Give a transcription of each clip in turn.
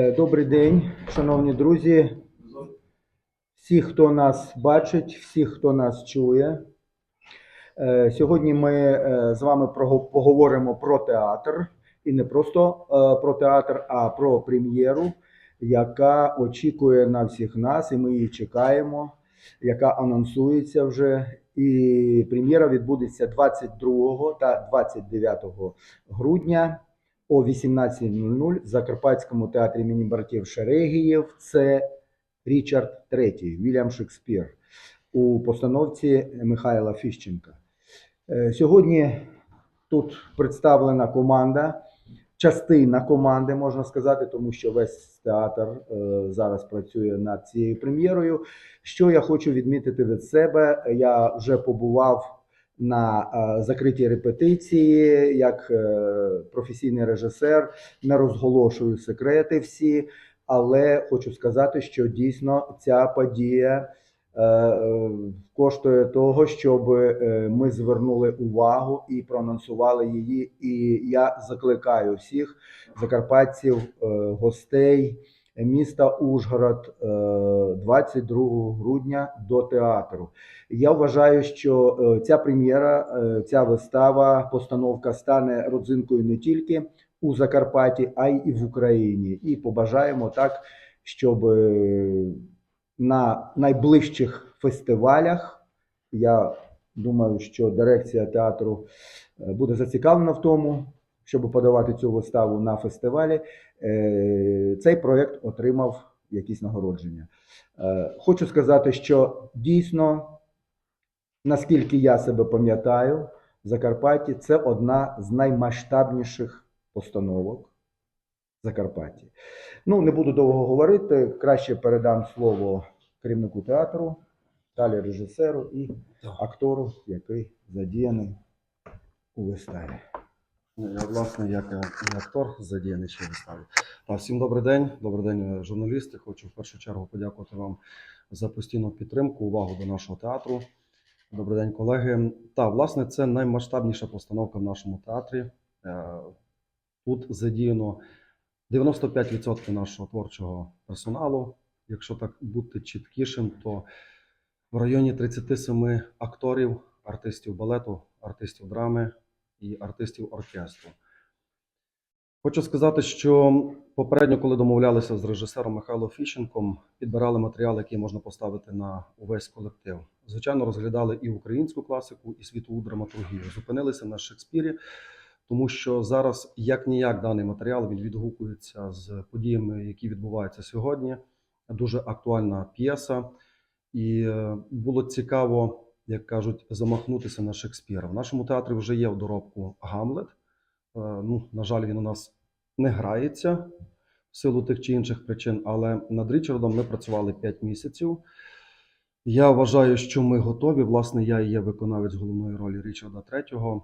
Е, Добрий день, шановні друзі. Всі, хто нас бачить, всі, хто нас чує. Е, Сьогодні ми е, з вами поговоримо про театр. І не просто про театр, а про прем'єру, яка очікує на всіх нас, і ми її чекаємо, яка анонсується вже. І прем'єра відбудеться 22 та 29 грудня о 18.00 в Закарпатському театрі імені братів Шерегіїв. Це Річард III, Вільям Шекспір у постановці Михайла Фіщенка. Е, Сьогодні тут представлена команда, частина команди, можна сказати, тому що весь театр е, зараз працює над цією прем'єрою. Що я хочу відмітити від себе, я вже побував на е, закритій репетиції як е, професійний режисер, не розголошую секрети всі, але хочу сказати, що дійсно ця подія е, коштує того, щоб ми звернули увагу і проанонсували її. І я закликаю всіх закарпатців, гостей міста Ужгород е, 22 грудня до театру. Я вважаю, що е, ця прем'єра, е, ця вистава, постановка стане родзинкою не тільки у Закарпатті, а й в Україні. І побажаємо так, щоб е, на найближчих фестивалях я думаю, що дирекція театру е, буде зацікавлена в тому, щоб подавати цю виставу на фестивалі. Е, Цей проєкт отримав якісь нагородження. Е, Хочу сказати, що дійсно, наскільки я себе пам'ятаю, в Закарпатті це одна з наймасштабніших постановок Закарпатті. Ну, не буду довго говорити, краще передам слово керівнику театру, далі режисеру і актору, який задіяний у виставі. Ну, Я, власне, як і актор задіяний ще виставі. Та, всім добрий день, добрий день, е, журналісти. Хочу в першу чергу подякувати вам за постійну підтримку, увагу до нашого театру. Добрий день, колеги. Та, власне, це наймасштабніша постановка в нашому театрі. Е, Тут задіяно 95% нашого творчого персоналу. Якщо так бути чіткішим, то в районі 37 акторів, артистів балету, артистів драми і артистів оркестру. Хочу сказати, що попередньо, коли домовлялися з режисером Михайлом Фіщенком, підбирали матеріал, який можна поставити на увесь колектив. Звичайно, розглядали і українську класику, і світову драматургію. Зупинилися на Шекспірі, тому що зараз як ніяк даний матеріал він відгукується з подіями, які відбуваються сьогодні. Дуже актуальна п'єса, і е, було цікаво, як кажуть, замахнутися на Шекспіра. В нашому театрі вже є в доробку Гамлет. Е, Ну, на жаль, він у нас не грається в силу тих чи інших причин, але над Річардом ми працювали 5 місяців. Я вважаю, що ми готові. Власне, я і є виконавець головної ролі Річарда III.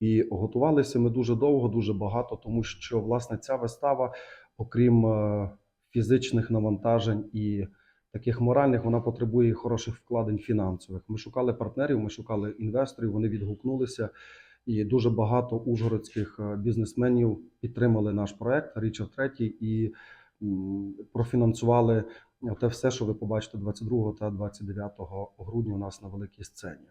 І готувалися ми дуже довго, дуже багато, тому що власне ця вистава, окрім е, фізичних навантажень і таких моральних, вона потребує хороших вкладень фінансових. Ми шукали партнерів, ми шукали інвесторів, вони відгукнулися. І дуже багато ужгородських е, бізнесменів підтримали наш проект Річард Третій і профінансували те все, що ви побачите 22 та 29 грудня у нас на великій сцені.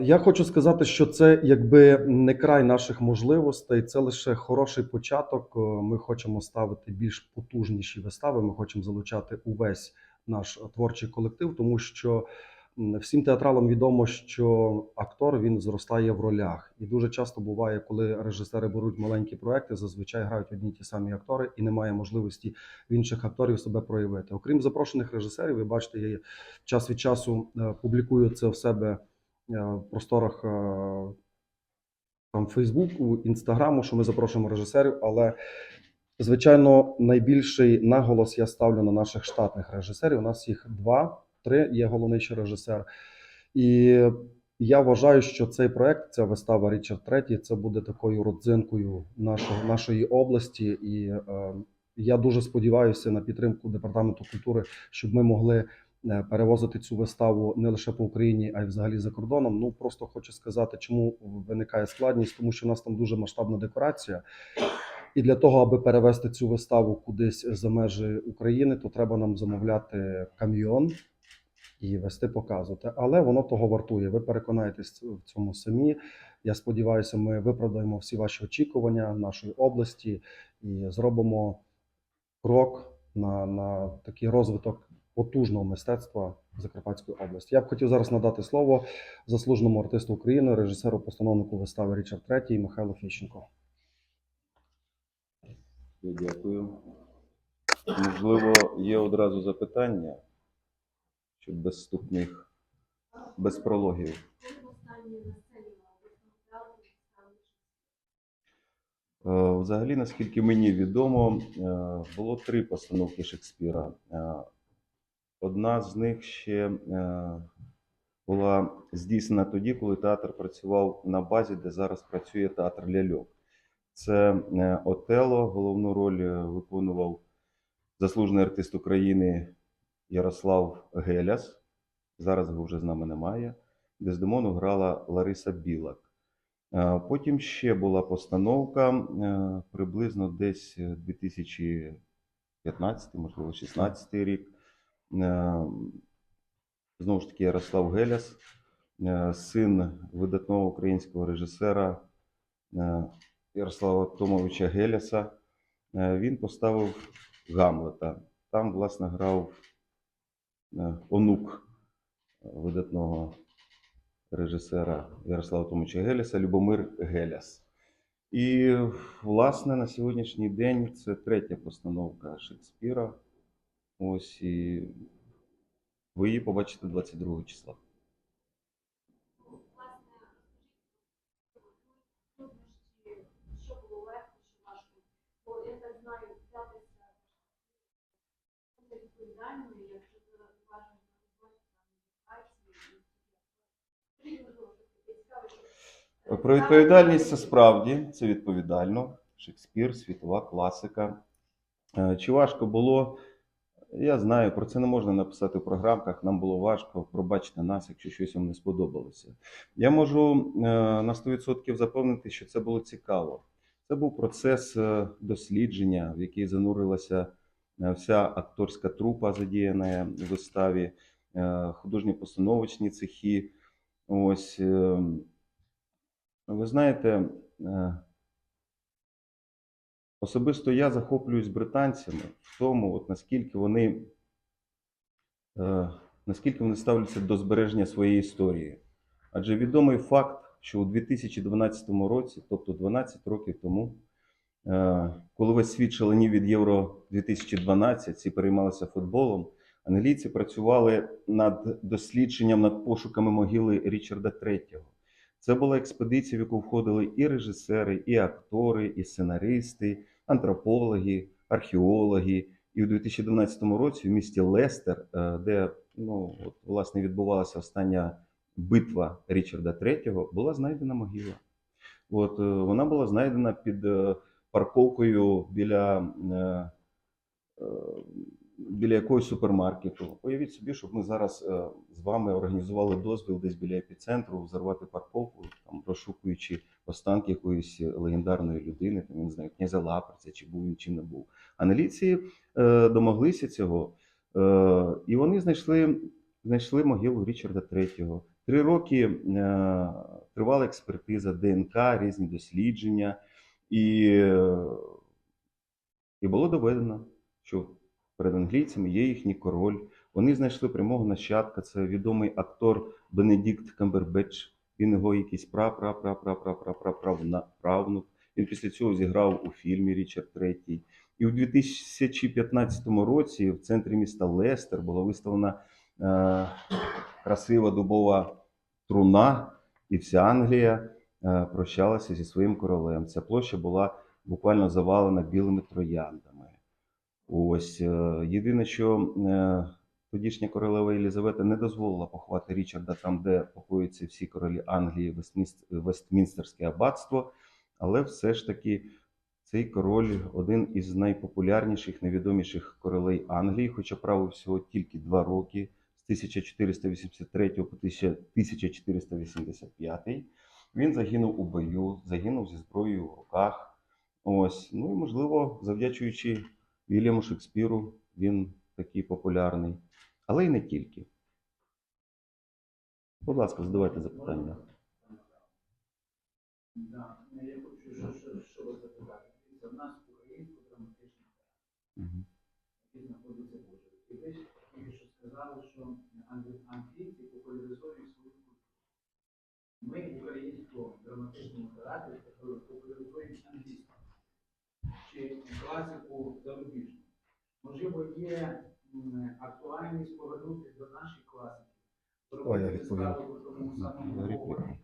Я хочу сказати, що це якби не край наших можливостей, це лише хороший початок. Е, Ми хочемо ставити більш потужніші вистави. Ми хочемо залучати увесь наш творчий колектив, тому що всім театралам відомо, що актор він зростає в ролях, і дуже часто буває, коли режисери беруть маленькі проекти, зазвичай грають одні ті самі актори, і немає можливості в інших акторів себе проявити. Окрім запрошених режисерів, ви бачите, я час від часу е, публікую це в себе в просторах е, там Фейсбуку, Інстаграму, що ми запрошуємо режисерів, але звичайно найбільший наголос я ставлю на наших штатних режисерів. У нас їх два, три є головний ще режисер. І я вважаю, що цей проект, ця вистава Річард III, це буде такою родзинкою нашого, нашої області. І е, я дуже сподіваюся на підтримку департаменту культури, щоб ми могли е, перевозити цю виставу не лише по Україні, а й взагалі за кордоном. Ну просто хочу сказати, чому виникає складність, тому що у нас там дуже масштабна декорація. І для того, аби перевести цю виставу кудись за межі України, то треба нам замовляти камйон і вести показувати. Але воно того вартує. Ви переконаєтесь в цьому самі. Я сподіваюся, ми виправдаємо всі ваші очікування нашої області і зробимо крок на, на такий розвиток потужного мистецтва Закарпатської області. Я б хотів зараз надати слово заслуженому артисту України, режисеру постановнику вистави Річард III Михайлу Фіщенко. Дякую. Можливо, є одразу запитання, щоб без вступних, без прологів. Е, Взагалі, наскільки мені відомо, е, було три постановки Шекспіра. Одна з них ще е, була здійснена тоді, коли театр працював на базі, де зараз працює театр Ляльок. Це е, Отело. Головну роль е, виконував заслужений артист України Ярослав Геляс. Зараз його вже з нами немає. Дездемону грала Лариса Білак. Потім ще була постановка приблизно десь е, 2015, можливо, 16 рік. Е, Знову ж таки, Ярослав Геляс, е, син видатного українського режисера е, Ярослава Томовича Геляса. Е, Він поставив Гамлета. Там, власне, грав онук видатного режисера Ярослава Томовича Геляса Любомир Геляс. І, власне, на сьогоднішній день це третя постановка Шекспіра. Ось і ви її побачите 22 числа. Про відповідальність це справді це відповідально. Шекспір, світова класика. Е, Чи важко було? Я знаю, про це не можна написати в програмках. Нам було важко пробачте нас, якщо щось вам не сподобалося. Я можу е, на 100% запевнити, що це було цікаво. Це був процес е, дослідження, в який занурилася е, вся акторська трупа, задіяна в виставі, художні постановочні цехи. Ось. е, ви знаєте, особисто я захоплююсь британцями в тому, от наскільки вони, е, наскільки вони ставляться до збереження своєї історії. Адже відомий факт, що у 2012 році, тобто 12 років тому, е, коли весь світ шаленів від Євро 2012, всі переймалися футболом, англійці працювали над дослідженням, над пошуками могили Річарда III. Це була експедиція, в яку входили і режисери, і актори, і сценаристи, антропологи, археологи. І у 2012 році в місті Лестер, е, де ну, от, власне відбувалася остання битва Річарда III, була знайдена могила. От, е, вона була знайдена під е, парковкою біля, біля якогось супермаркету. Уявіть собі, щоб ми зараз е, з вами організували дозвіл десь біля епіцентру, взорвати парковку, там, розшукуючи останки якоїсь легендарної людини, там, я не знаю, князя Лаперця, чи був він, чи не був. Аналіці е, домоглися цього, е, і вони знайшли, знайшли могилу Річарда III. Три роки е, тривала експертиза ДНК, різні дослідження, і, е, і було доведено, що перед англійцями є їхній король. Вони знайшли прямого нащадка. Це відомий актор Бенедикт Камбербетч. Він його якийсь правнук. Він після цього зіграв у фільмі Річард III. І у 2015 році в центрі міста Лестер була виставлена красива дубова труна, і вся Англія прощалася зі своїм королем. Ця площа була буквально завалена білими трояндами. Ось е, єдине, що е, тодішня королева Єлізавета не дозволила поховати Річарда там, де покоюються всі королі Англії, Вестмінстерське аббатство, але все ж таки цей король один із найпопулярніших, найвідоміших королей Англії, хоча правив всього тільки два роки з 1483 по 1485. Він загинув у бою, загинув зі зброєю в руках. Ось, ну і можливо, завдячуючи Вільяму Шекспіру, він такий популярний. Але й не тільки. Будь ласка, задавайте запитання. Да, я хочу що, вас запитати. В нас українсько драматичний Мгм. який знаходиться в Ужгороді. І ви тільки сказали, що англійці популяризують свою культуру. Ми в українському драматичному театрі чи класику зарубіжну. Можливо, є актуальність повернутися до нашої класики. Я виставу в тому самому говорі.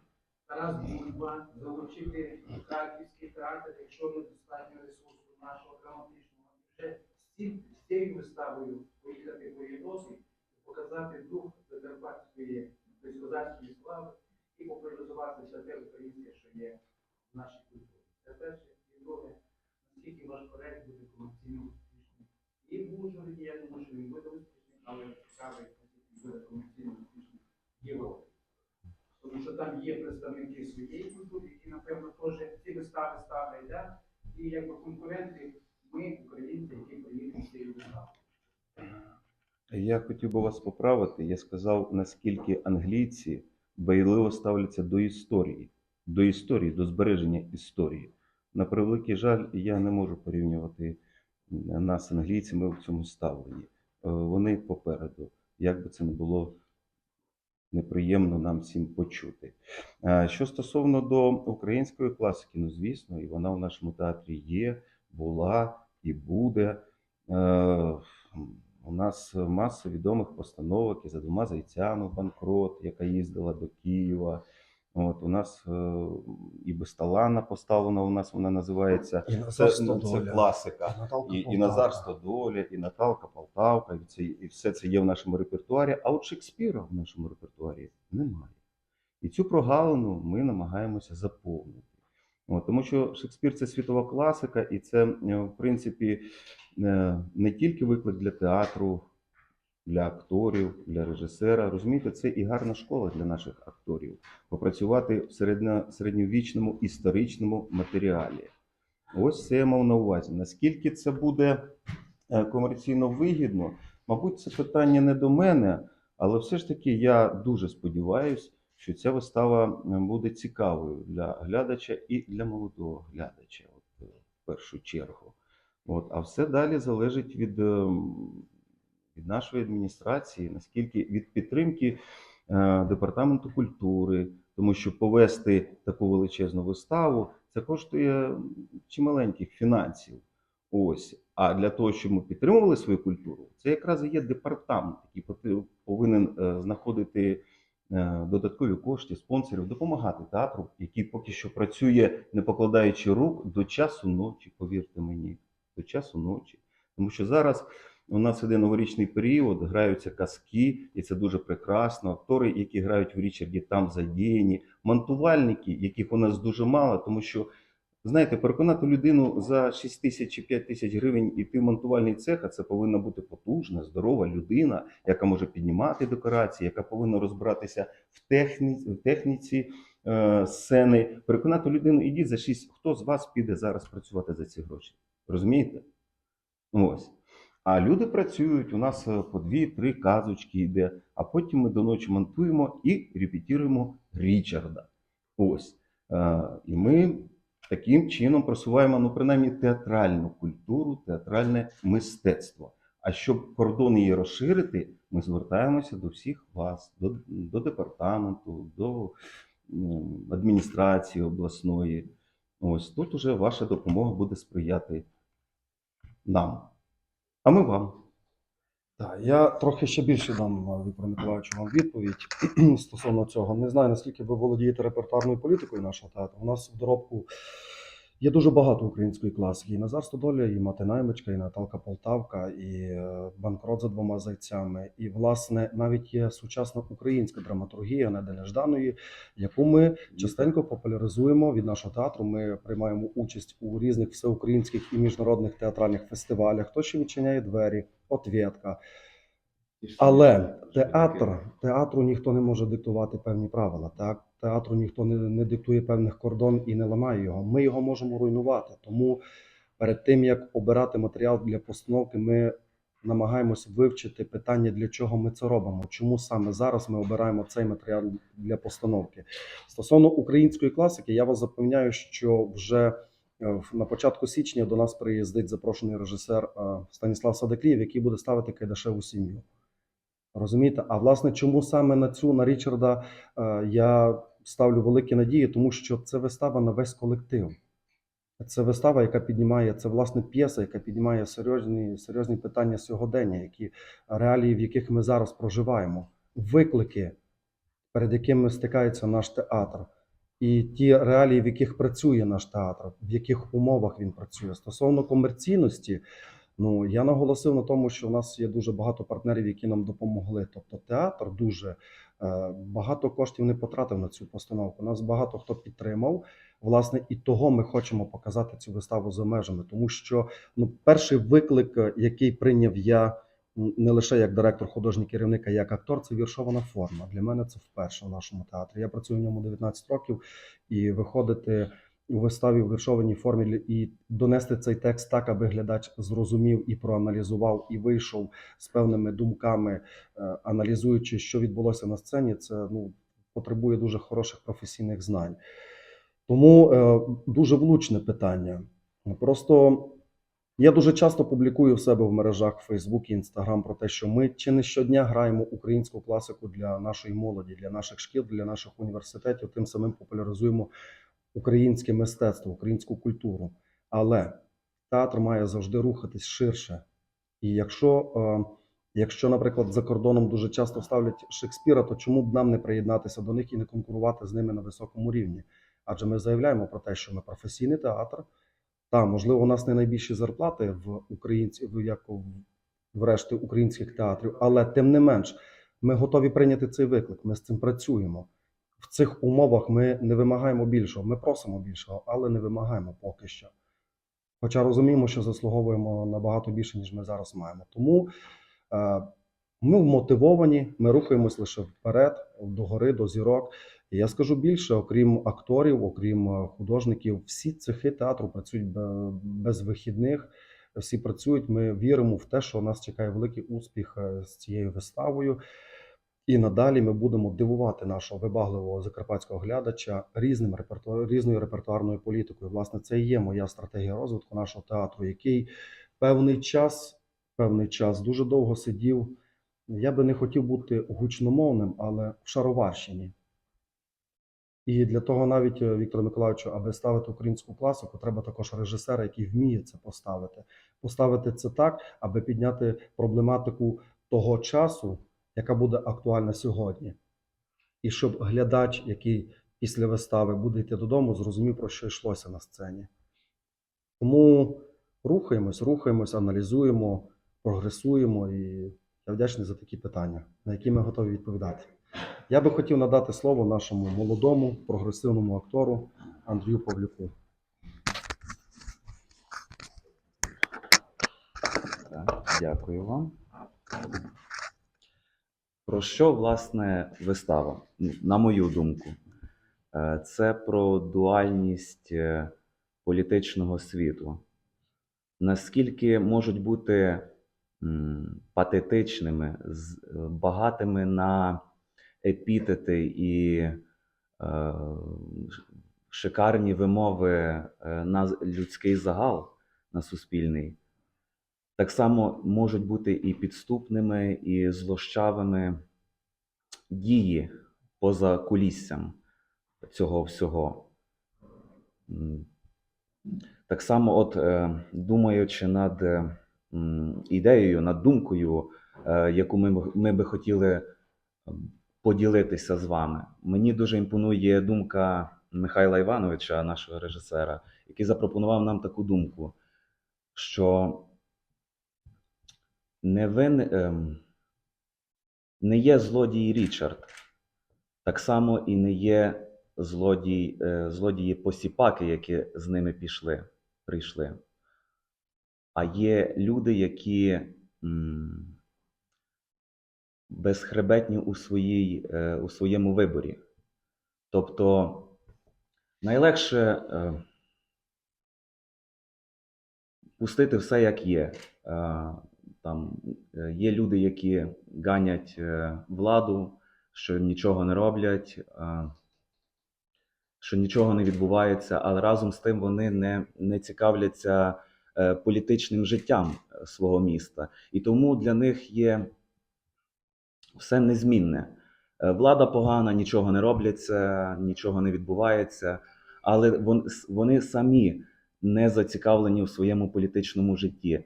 Тарас Бульба, залучити харківський театр, якщо недостатньо ресурсу нашого драматичного, вже з цією виставою поїхати по Єдосі, показати дух закарпатської козацької слави і популяризувати все те українське, що є в нашій культурі. Це перше. І друге, наскільки ваш проект буде комерційно успішний. І в Ужгороді, я думаю, що він буде успішний, але цікавий, наскільки буде комерційно успішний в Європі. Тому що там є представники своєї культури, які, напевно, теж ці вистави ставлять, да? і якби конкуренти, ми, українці, які приїдемо з цією виставою. Я хотів би вас поправити. Я сказав, наскільки англійці байливо ставляться до історії, до історії, до збереження історії. На превеликий жаль, я не можу порівнювати нас, з англійцями, в цьому ставленні. Е, Вони попереду, як би це не було неприємно нам всім почути. Е, Що стосовно до української класики, ну звісно, і вона в нашому театрі є, була і буде. Е, У нас маса відомих постановок і за двома зайцями банкрот, яка їздила до Києва. От у нас е, і Бесталана поставлена. У нас вона називається. І Це, ну, це класика. І Наталка І, і Назар Стодоля, і Наталка Полтавка, і, це, і все це є в нашому репертуарі. А от Шекспіра в нашому репертуарі немає. І цю прогалину ми намагаємося заповнити. От, тому що Шекспір це світова класика, і це, е, в принципі, е, не тільки виклик для театру, для акторів, для режисера. Розумієте, це і гарна школа для наших акторів попрацювати в середньо, середньовічному історичному матеріалі. Ось це я мав на увазі. Наскільки це буде е, комерційно вигідно, мабуть, це питання не до мене, але все ж таки я дуже сподіваюся, що ця вистава е, буде цікавою для глядача і для молодого глядача, от, в першу чергу. От, а все далі залежить від, ем, від нашої адміністрації, наскільки від підтримки е, департаменту культури, тому що повести таку величезну виставу це коштує чималеньких фінансів. Ось. А для того, щоб ми підтримували свою культуру, це якраз і є департамент, який повинен е, знаходити е, додаткові кошти, спонсорів, допомагати театру, який поки що працює, не покладаючи рук до часу ночі, повірте мені, до часу ночі. Тому що зараз у нас іде новорічний період, граються казки, і це дуже прекрасно. Актори, які грають в Річарді, там задіяні, монтувальники, яких у нас дуже мало, тому що. Знаєте, переконати людину за 6 тисяч чи 5 тисяч гривень іти в монтувальний цех, а це повинна бути потужна, здорова людина, яка може піднімати декорації, яка повинна розбиратися в техніці, в техніці е, сцени. Переконати людину, ідіть за 6, хто з вас піде зараз працювати за ці гроші? Розумієте? Ось. А люди працюють, у нас е, по дві-три казочки йде, а потім ми до ночі монтуємо і репетируємо Річарда. Ось. Е, І ми таким чином просуваємо, ну, принаймні, театральну культуру, театральне мистецтво. А щоб кордон її розширити, ми звертаємося до всіх вас, до, до департаменту, до адміністрації обласної. Ось тут уже ваша допомога буде сприяти нам. А ми вам. Так, я трохи ще більше дам Віктору Миколаївичу вам відповідь стосовно цього. Не знаю, наскільки ви володієте репертуарною політикою нашого театру. У нас в доробку є дуже багато української класики. І Назар Стодоля, і Мати Наймичка, і Наталка Полтавка, і е, Банкрот за двома зайцями. І, власне, навіть є сучасна українська драматургія Неделя Жданої, яку ми частенько популяризуємо від нашого театру. Ми приймаємо участь у різних всеукраїнських і міжнародних театральних фестивалях. Хто ще відчиняє двері, отвєтка. Але театр, театру ніхто не може диктувати певні правила. Так, театру ніхто не, не диктує певних кордон і не ламає його. Ми його можемо руйнувати. Тому перед тим як обирати матеріал для постановки, ми намагаємось вивчити питання, для чого ми це робимо. Чому саме зараз ми обираємо цей матеріал для постановки? Стосовно української класики, я вас запевняю, що вже е, на початку січня до нас приїздить запрошений режисер е, Станіслав Садакрієв, який буде ставити Кайдашеву сім'ю. Розумієте? А власне, чому саме на цю на Річарда е, я ставлю великі надії, тому що це вистава на весь колектив. Це вистава, яка піднімає, це власне п'єса, яка піднімає серйозні, серйозні питання сьогодення, які реалії, в яких ми зараз проживаємо, виклики, перед якими стикається наш театр, і ті реалії, в яких працює наш театр, в яких умовах він працює. Стосовно комерційності, ну я наголосив на тому, що в нас є дуже багато партнерів, які нам допомогли. Тобто, театр дуже багато коштів не потратив на цю постановку. Нас багато хто підтримав. Власне, і того ми хочемо показати цю виставу за межами, тому що ну, перший виклик, е, який прийняв я не лише як директор, художній керівник, а як актор, це віршована форма. Для мене це вперше в нашому театрі. Я працюю в ньому 19 років, і виходити у виставі в віршованій формі і донести цей текст так, аби глядач зрозумів і проаналізував, і вийшов з певними думками, е, аналізуючи, що відбулося на сцені, це ну потребує дуже хороших професійних знань. Тому е, дуже влучне питання. Просто я дуже часто публікую в себе в мережах Facebook і Instagram про те, що ми чи не щодня граємо українську класику для нашої молоді, для наших шкіл, для наших університетів, тим самим популяризуємо українське мистецтво, українську культуру. Але театр має завжди рухатись ширше. І якщо, е, якщо, наприклад, за кордоном дуже часто ставлять Шекспіра, то чому б нам не приєднатися до них і не конкурувати з ними на високому рівні? Адже ми заявляємо про те, що ми професійний театр. Та, можливо, у нас не найбільші зарплати в українців, як в решті українських театрів, але тим не менш, ми готові прийняти цей виклик. Ми з цим працюємо. В цих умовах ми не вимагаємо більшого. Ми просимо більшого, але не вимагаємо поки що. Хоча розуміємо, що заслуговуємо набагато більше, ніж ми зараз маємо. Тому е, ми вмотивовані, ми рухаємось лише вперед, до гори, до зірок. І я скажу більше, окрім акторів, окрім художників, всі цехи театру працюють без вихідних. Всі працюють. Ми віримо в те, що нас чекає великий успіх е, з цією виставою. І надалі ми будемо дивувати нашого вибагливого закарпатського глядача різним репертуар, різною репертуарною політикою. Власне, це і є моя стратегія розвитку нашого театру, який певний час, певний час дуже довго сидів. Я би не хотів бути гучномовним, але в шароварщині. І для того навіть е, Віктору Миколаївичу, аби ставити українську класику, треба також режисера, який вміє це поставити. Поставити це так, аби підняти проблематику того часу, яка буде актуальна сьогодні. І щоб глядач, який після вистави буде йти додому, зрозумів, про що йшлося на сцені. Тому рухаємось, рухаємось, аналізуємо, прогресуємо, і я вдячний за такі питання, на які ми готові відповідати. Я би хотів надати слово нашому молодому прогресивному актору Андрію Павлюку. Дякую вам. Про що, власне, вистава? Ну, На мою думку, Е, це про дуальність е, політичного світу. Наскільки можуть бути патетичними, е, багатими на епітети і шикарні вимови на людський загал, на суспільний, так само можуть бути і підступними, і злощавими дії поза куліссям цього всього. Так само, от е, думаючи над е, ідеєю, над думкою, е, яку ми, ми би хотіли поділитися з вами, мені дуже імпонує думка Михайла Івановича, нашого режисера, який запропонував нам таку думку, що не вин, ем, не є злодій Річард, так само і не є злодій, е, злодії посіпаки, які з ними пішли, прийшли. А є люди, які безхребетні у, своїй, е, у своєму виборі. Тобто найлегше е, пустити все як є. Там е, є люди, які ганять е, владу, що нічого не роблять, е, що нічого не відбувається, але разом з тим вони не, не цікавляться політичним життям свого міста. І тому для них є все незмінне. Влада погана, нічого не робляться, нічого не відбувається, але вон- вони самі не зацікавлені в своєму політичному житті.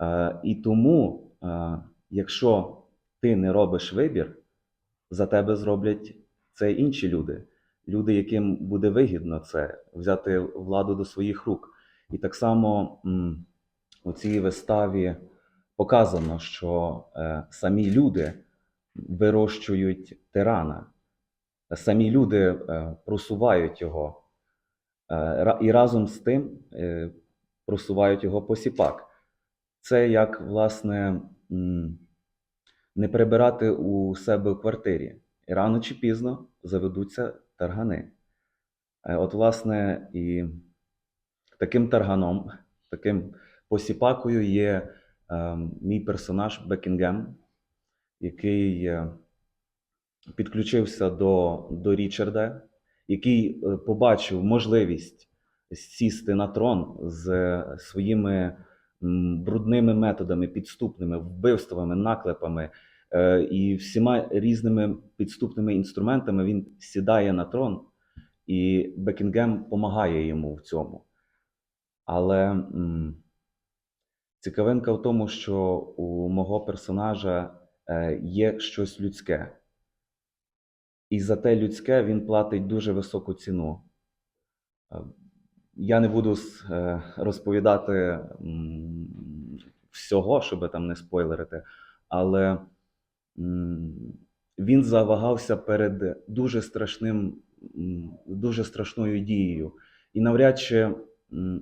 Е, І тому, е, якщо ти не робиш вибір, за тебе зроблять це інші люди. Люди, яким буде вигідно це взяти владу до своїх рук. І так само у цій виставі показано, що е, самі люди вирощують тирана, самі люди просувають його. І разом з тим просувають його посіпак. Це як, власне, не прибирати у себе в квартирі. І рано чи пізно заведуться таргани. Е, От, власне, і таким тарганом, таким посіпакою є е, мій персонаж Бекінгем, який е, підключився до, до Річарда, який побачив можливість сісти на трон з своїми брудними методами, підступними вбивствами, наклепами е, і всіма різними підступними інструментами він сідає на трон, і Бекінгем допомагає йому в цьому. Але цікавинка в тому, що у мого персонажа е, є щось людське. І за те людське він платить дуже високу ціну. Е, Я не буду розповідати всього, щоб там не спойлерити, але він завагався перед дуже страшним, дуже страшною дією. І навряд чи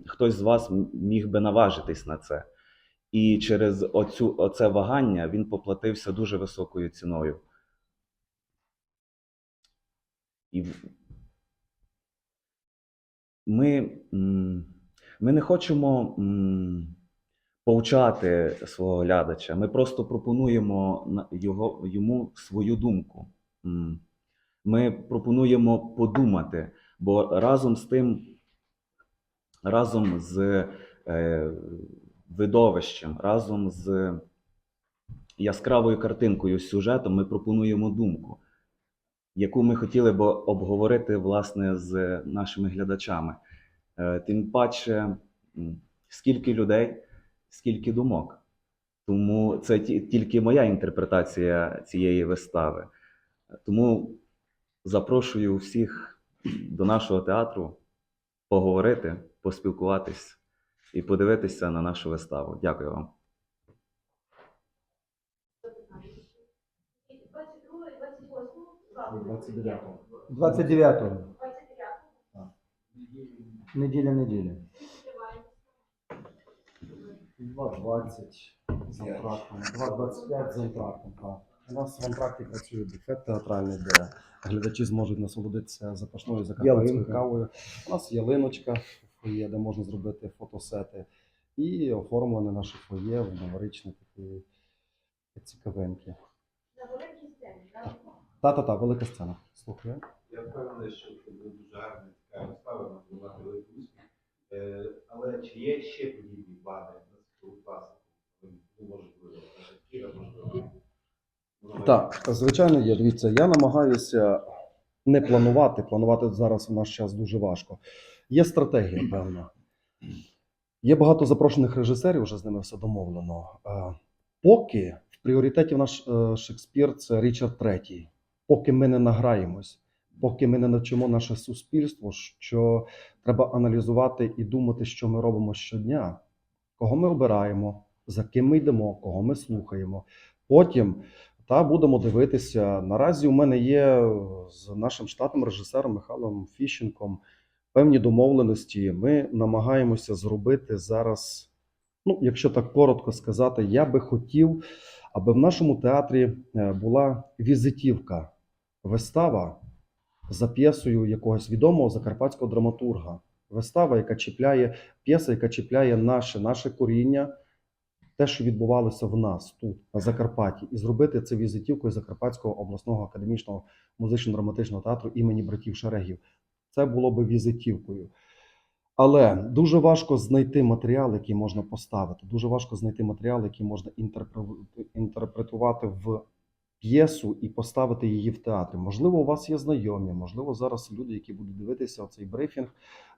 хтось з вас міг би наважитись на це. І через оцю, оце вагання він поплатився дуже високою ціною. І ми, ми не хочемо повчати свого глядача. Ми просто пропонуємо його, йому свою думку. Ми пропонуємо подумати, бо разом з тим, разом з е, видовищем, разом з яскравою картинкою, сюжетом, ми пропонуємо думку яку ми хотіли б обговорити власне з нашими глядачами. Е, Тим паче, скільки людей, скільки думок. Тому це тільки моя інтерпретація цієї вистави. Тому запрошую всіх до нашого театру поговорити, поспілкуватись і подивитися на нашу виставу. Дякую вам. І 22 і 28 завтра. 29-го. 29-го. 29 Неділя, неділя. Відкриваємо. 2.20 з антрактом, 2.25 з антрактом. Так. У нас в антракті працює буфет театральний, де глядачі зможуть насолодитися запашною закарпатською Ялинка. кавою. У нас ялиночка в фоє, де можна зробити фотосети. І оформлене наше фоє в новорічні такі цікавинки. На великій сцені, так? Та-та-та, велика сцена. Слухаю. Я впевнений, що це буде дуже гарна цікава вистава, вона мати великий успіх. Е, Але чи є ще подібні плани на світову класику? Ну, може, бути, Кіра, можливо. Ну, Так, звичайно, є. Дивіться, я намагаюся не планувати. Планувати зараз в наш час дуже важко. Є стратегія, певна. Є багато запрошених режисерів, вже з ними все домовлено. Е, Поки в пріоритеті наш е, Шекспір це Річард III. Поки ми не награємось, поки ми не навчимо наше суспільство, що треба аналізувати і думати, що ми робимо щодня, кого ми обираємо, за ким ми йдемо, кого ми слухаємо. Потім та будемо дивитися. Наразі у мене є з нашим штатним режисером Михайлом Фіщенком певні домовленості. Ми намагаємося зробити зараз. Ну, якщо так коротко сказати, я би хотів, аби в нашому театрі е, була візитівка, вистава за п'єсою якогось відомого закарпатського драматурга. Вистава, яка чіпляє, п'єса, яка чіпляє наше, наше коріння, те, що відбувалося в нас тут, на Закарпатті, і зробити це візитівкою Закарпатського обласного академічного музично-драматичного театру імені братів Шерегів. Це було би візитівкою. Але дуже важко знайти матеріал, який можна поставити. Дуже важко знайти матеріал, який можна інтерпретувати в п'єсу і поставити її в театрі. Можливо, у вас є знайомі, можливо, зараз люди, які будуть дивитися цей брифінг,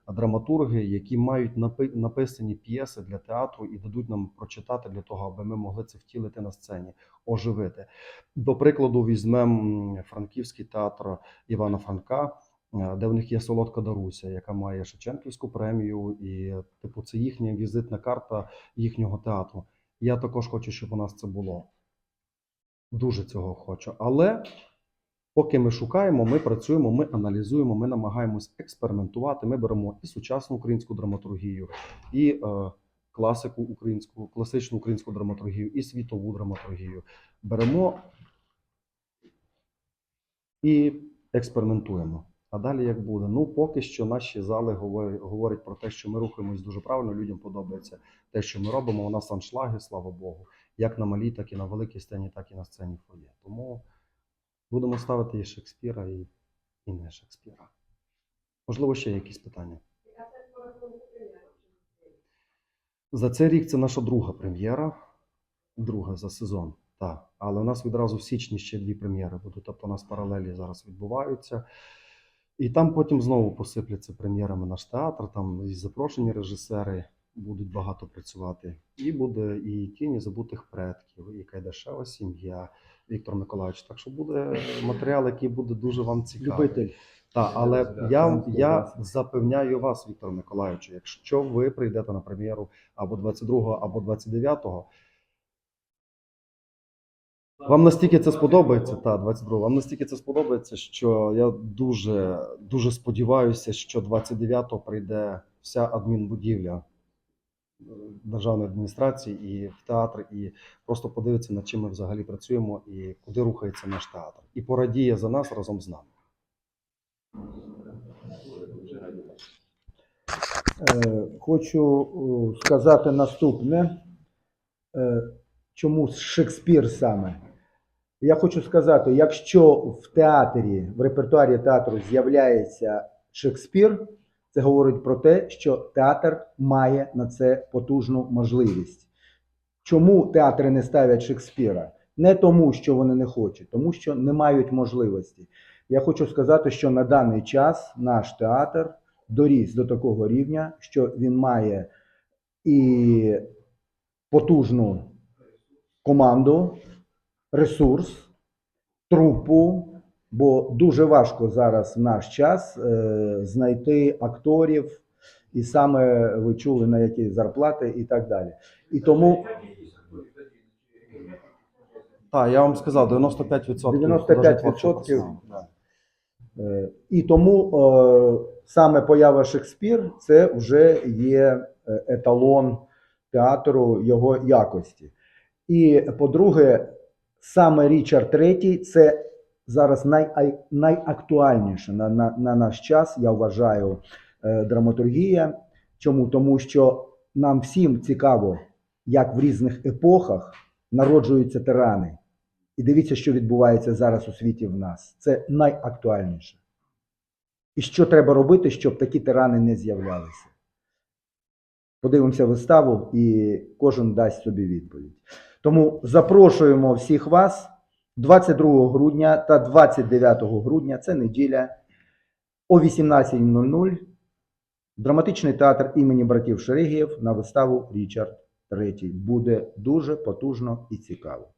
драматурги, які мають напи- написані п'єси для театру і дадуть нам прочитати для того, аби ми могли це втілити на сцені, оживити. До прикладу, візьмемо Франківський театр Івана Франка. Де в них є солодка Даруся, яка має Шевченківську премію, і типу це їхня візитна карта їхнього театру. Я також хочу, щоб у нас це було. Дуже цього хочу. Але поки ми шукаємо, ми працюємо, ми аналізуємо, ми намагаємось експериментувати. Ми беремо і сучасну українську драматургію, і е, класику українську, класичну українську драматургію, і світову драматургію. Беремо і експериментуємо. А далі як буде? Ну, поки що наші зали говорять, про те, що ми рухаємось дуже правильно, людям подобається те, що ми робимо. У нас аншлаги, слава Богу, як на малій, так і на великій сцені, так і на сцені фоє. Тому будемо ставити і Шекспіра, і, і не Шекспіра. Можливо, ще якісь питання. За цей рік це наша друга прем'єра, друга за сезон. Так. Але у нас відразу в січні ще дві прем'єри будуть. Тобто у нас паралелі зараз відбуваються. І там потім знову посипляться прем'єрами наш театр, там і запрошені режисери будуть багато працювати. І буде і тіні забутих предків, і Кайдашева сім'я Віктор Миколаївич. Так що буде матеріал, який буде дуже вам цікавий. Любитель. Так, але я, я запевняю вас, Віктор Миколаївич, якщо ви прийдете на прем'єру або 22-го, або 29-го, вам настільки це сподобається, та 22 вам настільки це сподобається, що я дуже дуже сподіваюся, що 29-го прийде вся адмінбудівля державної адміністрації і в театр, і просто подивиться, над чим ми взагалі працюємо і куди рухається наш театр. І порадіє за нас разом з нами. Е, Хочу е, сказати наступне. Е, Чому Шекспір саме? Я хочу сказати, якщо в театрі, в репертуарі театру з'являється Шекспір, це говорить про те, що театр має на це потужну можливість. Чому театри не ставлять Шекспіра? Не тому, що вони не хочуть, тому що не мають можливості. Я хочу сказати, що на даний час наш театр доріс до такого рівня, що він має і потужну команду, ресурс, трупу, бо дуже важко зараз в наш час е, знайти акторів, і саме ви чули на які зарплати і так далі. І тому Так, я вам сказав, 95% 95%. Е, І тому е, саме поява Шекспір це вже є еталон театру його якості. І по-друге, саме Річард III це зараз най, найактуальніше на, на, на наш час, я вважаю, е, драматургія. Чому? Тому що нам всім цікаво, як в різних епохах народжуються тирани. І дивіться, що відбувається зараз у світі в нас. Це найактуальніше. І що треба робити, щоб такі тирани не з'являлися? Подивимося виставу, і кожен дасть собі відповідь. Тому запрошуємо всіх вас 22 грудня та 29 грудня, це неділя, о 18.00. Драматичний театр імені братів Шерегіїв на виставу Річард III. Буде дуже потужно і цікаво.